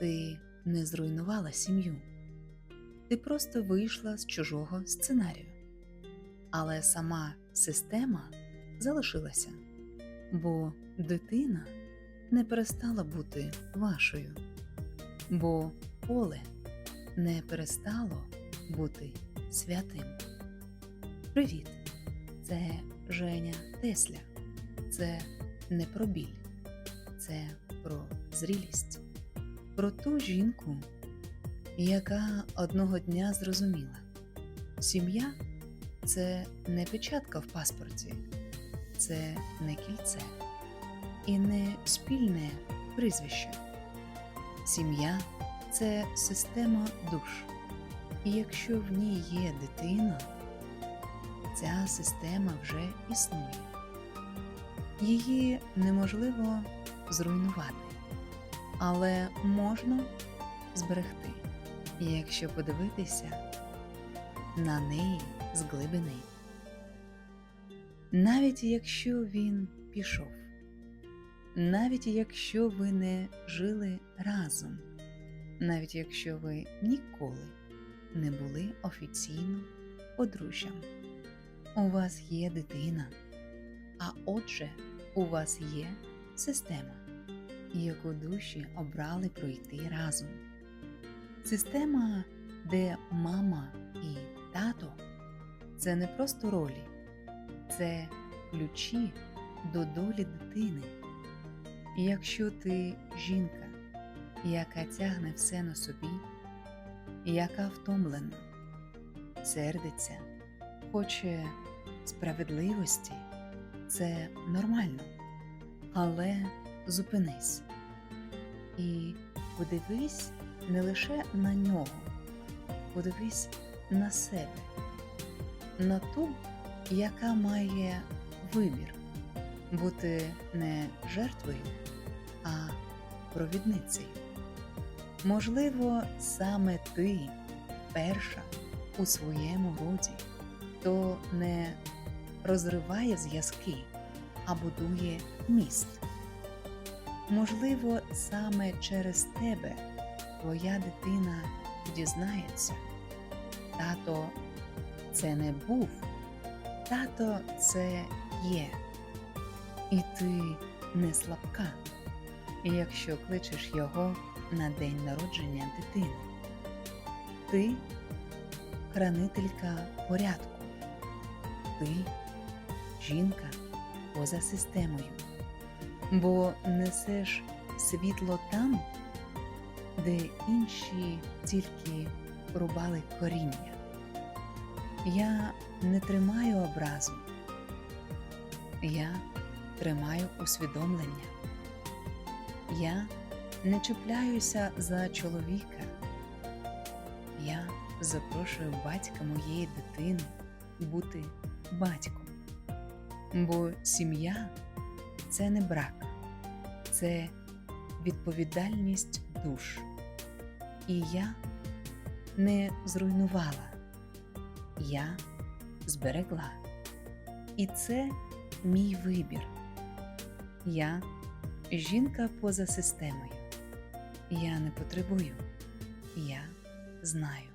Ти не зруйнувала сім'ю, ти просто вийшла з чужого сценарію. Але сама система залишилася, бо дитина не перестала бути вашою, бо поле не перестало бути святим. Привіт! Це Женя Тесля. Це не про біль, це про зрілість, про ту жінку, яка одного дня зрозуміла: сім'я це не печатка в паспорті, це не кільце і не спільне прізвище. Сім'я це система душ. І якщо в ній є дитина, ця система вже існує. Її неможливо зруйнувати, але можна зберегти, якщо подивитися на неї з глибини. Навіть якщо він пішов, навіть якщо ви не жили разом, навіть якщо ви ніколи не були офіційно подружжям, у вас є дитина, а отже, у вас є система, яку душі обрали пройти разом. Система, де мама і тато це не просто ролі, це ключі до долі дитини. І якщо ти жінка, яка тягне все на собі, яка втомлена, сердиться, хоче справедливості, це нормально. Але зупинись і подивись не лише на нього, подивись на себе, на ту, яка має вибір бути не жертвою, а провідницею. Можливо, саме ти перша у своєму роді, то не розриває зв'язки, а будує міст. Можливо, саме через тебе твоя дитина дізнається. Тато це не був, тато це є. І ти не слабка, якщо кличеш його на день народження дитини. Ти хранителька порядку. Ти жінка поза системою, бо несеш світло там, де інші тільки рубали коріння. Я не тримаю образу, я тримаю усвідомлення. Я не чіпляюся за чоловіка. Я запрошую батька моєї дитини бути батьком. Бо сім'я це не брак, це відповідальність душ. І я не зруйнувала, я зберегла. І це мій вибір. Я жінка поза системою. Я не потребую, я знаю.